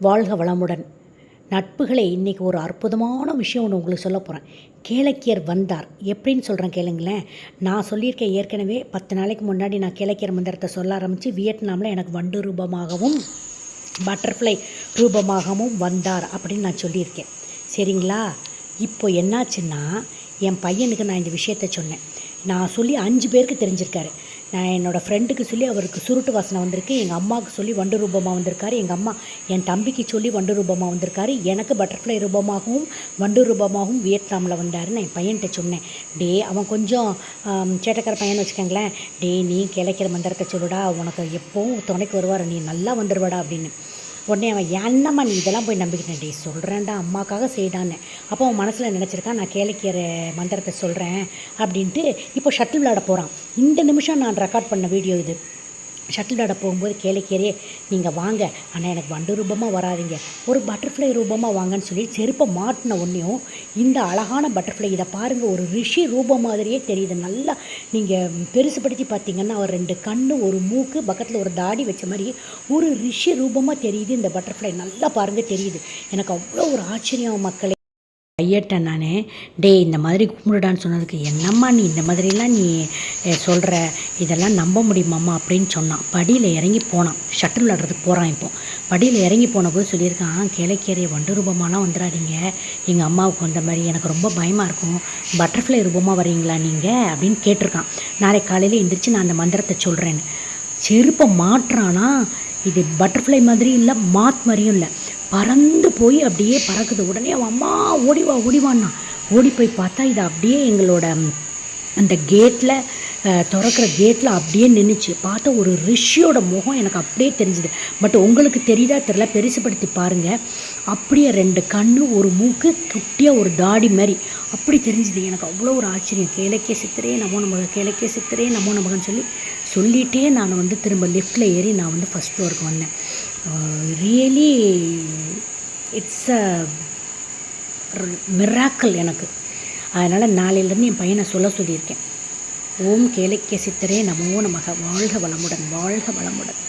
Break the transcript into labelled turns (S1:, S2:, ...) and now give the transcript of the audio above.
S1: வாழ்க வளமுடன். நட்புகளை இன்றைக்கி ஒரு அற்புதமான விஷயம் ஒன்று உங்களுக்கு சொல்ல போகிறேன் கேளக்கியர் வந்தார். எப்படின்னு சொல்கிறேன் கேளுங்களேன். நான் சொல்லியிருக்கேன் ஏற்கனவே பத்து நாளைக்கு முன்னாடி நான் கேளக்கியர் மந்திரத்தை சொல்ல ஆரம்பித்து வியட்நாமில் எனக்கு வண்டு ரூபமாகவும் பட்டர்ஃப்ளை ரூபமாகவும் வந்தார் அப்படின்னு நான் சொல்லியிருக்கேன். சரிங்களா? இப்போ என்னாச்சுன்னா என் பையனுக்கு நான் இந்த விஷயத்த சொன்னேன். நான் சொல்லி அஞ்சு பேருக்கு தெரிஞ்சிருக்காரு. நான் என்னோடய ஃப்ரெண்டுக்கு சொல்லி அவருக்கு சுருட்டு வாசனை வந்திருக்கு. எங்கள் அம்மாவுக்கு சொல்லி வண்டு ரூபமாக வந்திருக்காரு. எங்கள் அம்மா என் தம்பிக்கு சொல்லி வண்டு ரூபமாக வந்திருக்காரு. எனக்கு பட்டர்ஃப்ளை ரூபமாகவும் வண்டு ரூபமாகவும் வியட்நாமில் வந்தாருன்னு என் பையன்கிட்ட சொன்னேன். டே அவன் கொஞ்சம் சேட்டக்கார பையன் வச்சுக்கோங்களேன். டே நீ கிளைக்கிற மந்திரத்தை சொல்லுடா. உனக்கு எப்போவும் துணைக்கு வருவார். நீ நல்லா வந்துடுவாடா அப்படின்னு. உடனே அவன் என்னம்மா நீ இதெல்லாம் போய் நம்பிக்கிட்டேன் டே சொல்கிறேன்டா அம்மாக்காக செய்தான்னு. அப்போ அவன் மனசில் நினச்சிருக்கான் நான் கேளுக்கிற மந்திரத்தை சொல்கிறேன் அப்படின்ட்டு இப்போ ஷட்டில் விளையாட போகிறான் இந்த நிமிஷம் நான் ரெக்கார்ட் பண்ண வீடியோ இது. ஷட்டில் விளையாட போகும்போது கேளிக்கிறே நீங்கள் வாங்க. ஆனால் எனக்கு வண்டு ரூபமாக வராதீங்க. ஒரு பட்டர்ஃப்ளை ரூபமாக வாங்கன்னு சொல்லி செருப்பை மாட்டின ஒன்றையும் இந்த அழகான பட்டர்ஃப்ளை இதை பாருங்கள் ஒரு ரிஷி ரூபம் மாதிரியே தெரியுது. நல்லா நீங்கள் பெருசுப்படுத்தி பார்த்தீங்கன்னா ஒரு ரெண்டு கண்ணு ஒரு மூக்கு பக்கத்தில் ஒரு தாடி வச்ச மாதிரி ஒரு ரிஷி ரூபமாக தெரியுது இந்த பட்டர்ஃப்ளை நல்லா பாருங்கள் தெரியுது. எனக்கு அவ்வளோ ஒரு ஆச்சரியம் மக்களே. ஐயட்டேன் நான். டேய் இந்த மாதிரி கும்பிடுடான்னு சொன்னதுக்கு என்னம்மா நீ இந்த மாதிரிலாம் நீ சொல்கிற இதெல்லாம் நம்ப முடியுமாம்மா அப்படின்னு சொன்னான். படியில் இறங்கி போனான். ஷட்டில் விளாட்றதுக்கு போகிறான் இப்போ. படியில் இறங்கி போன போது சொல்லியிருக்கான் கிளைக்கேறிய வண்டு ரூபமாலாம் வந்துடாதீங்க எங்கள் அம்மாவுக்கு வந்த மாதிரி எனக்கு ரொம்ப பயமாக இருக்கும். பட்டர்ஃப்ளை ரூபமாக வரீங்களா நீங்கள் அப்படின்னு கேட்டிருக்கான். நாளைக்கு காலையில் எந்திரிச்சு நான் அந்த மந்திரத்தை சொல்கிறேன்னு செருப்பை மாட்டுறானா? இது பட்டர்ஃப்ளை மாதிரி இல்லை மாத் மாதிரியும் இல்லை. பறந்து போய் அப்படியே பறக்குது. உடனே அவன் அம்மா ஓடிவா ஓடிவான்னா ஓடி போய் பார்த்தா இது அப்படியே எங்களோட அந்த கேட்டில் திறக்கிற கேட்டில் அப்படியே நின்றுச்சு பார்த்தா ஒரு ரிஷியோட முகம் எனக்கு அப்படியே தெரிஞ்சுது. பட் உங்களுக்கு தெரியுதா தெரில பெருசுப்படுத்தி பாருங்கள் அப்படியே ரெண்டு கண் ஒரு மூக்கு குட்டியாக ஒரு தாடி மாதிரி அப்படி தெரிஞ்சுது. எனக்கு அவ்வளோ ஒரு ஆச்சரியம். கேளைக்கே சித்திரே நமோ நமக கேளைக்கே சித்திரே நமோ நமகன்னு சொல்லி சொல்லிகிட்டே நான் வந்து திரும்ப லிஃப்ட்டில் ஏறி நான் வந்து ஃபஸ்ட் ஃப்ளோருக்கு வந்தேன். ரியலி இட்ஸ் அ மிராக்கல் எனக்கு. அதனால் நாளையிலேருந்து என் பையனை சொல்ல சொல்லியிருக்கேன். ஓம் கேளிக்க சித்தரே நமோ நமக. வாழ்க வளமுடன் வாழ்க வளமுடன்.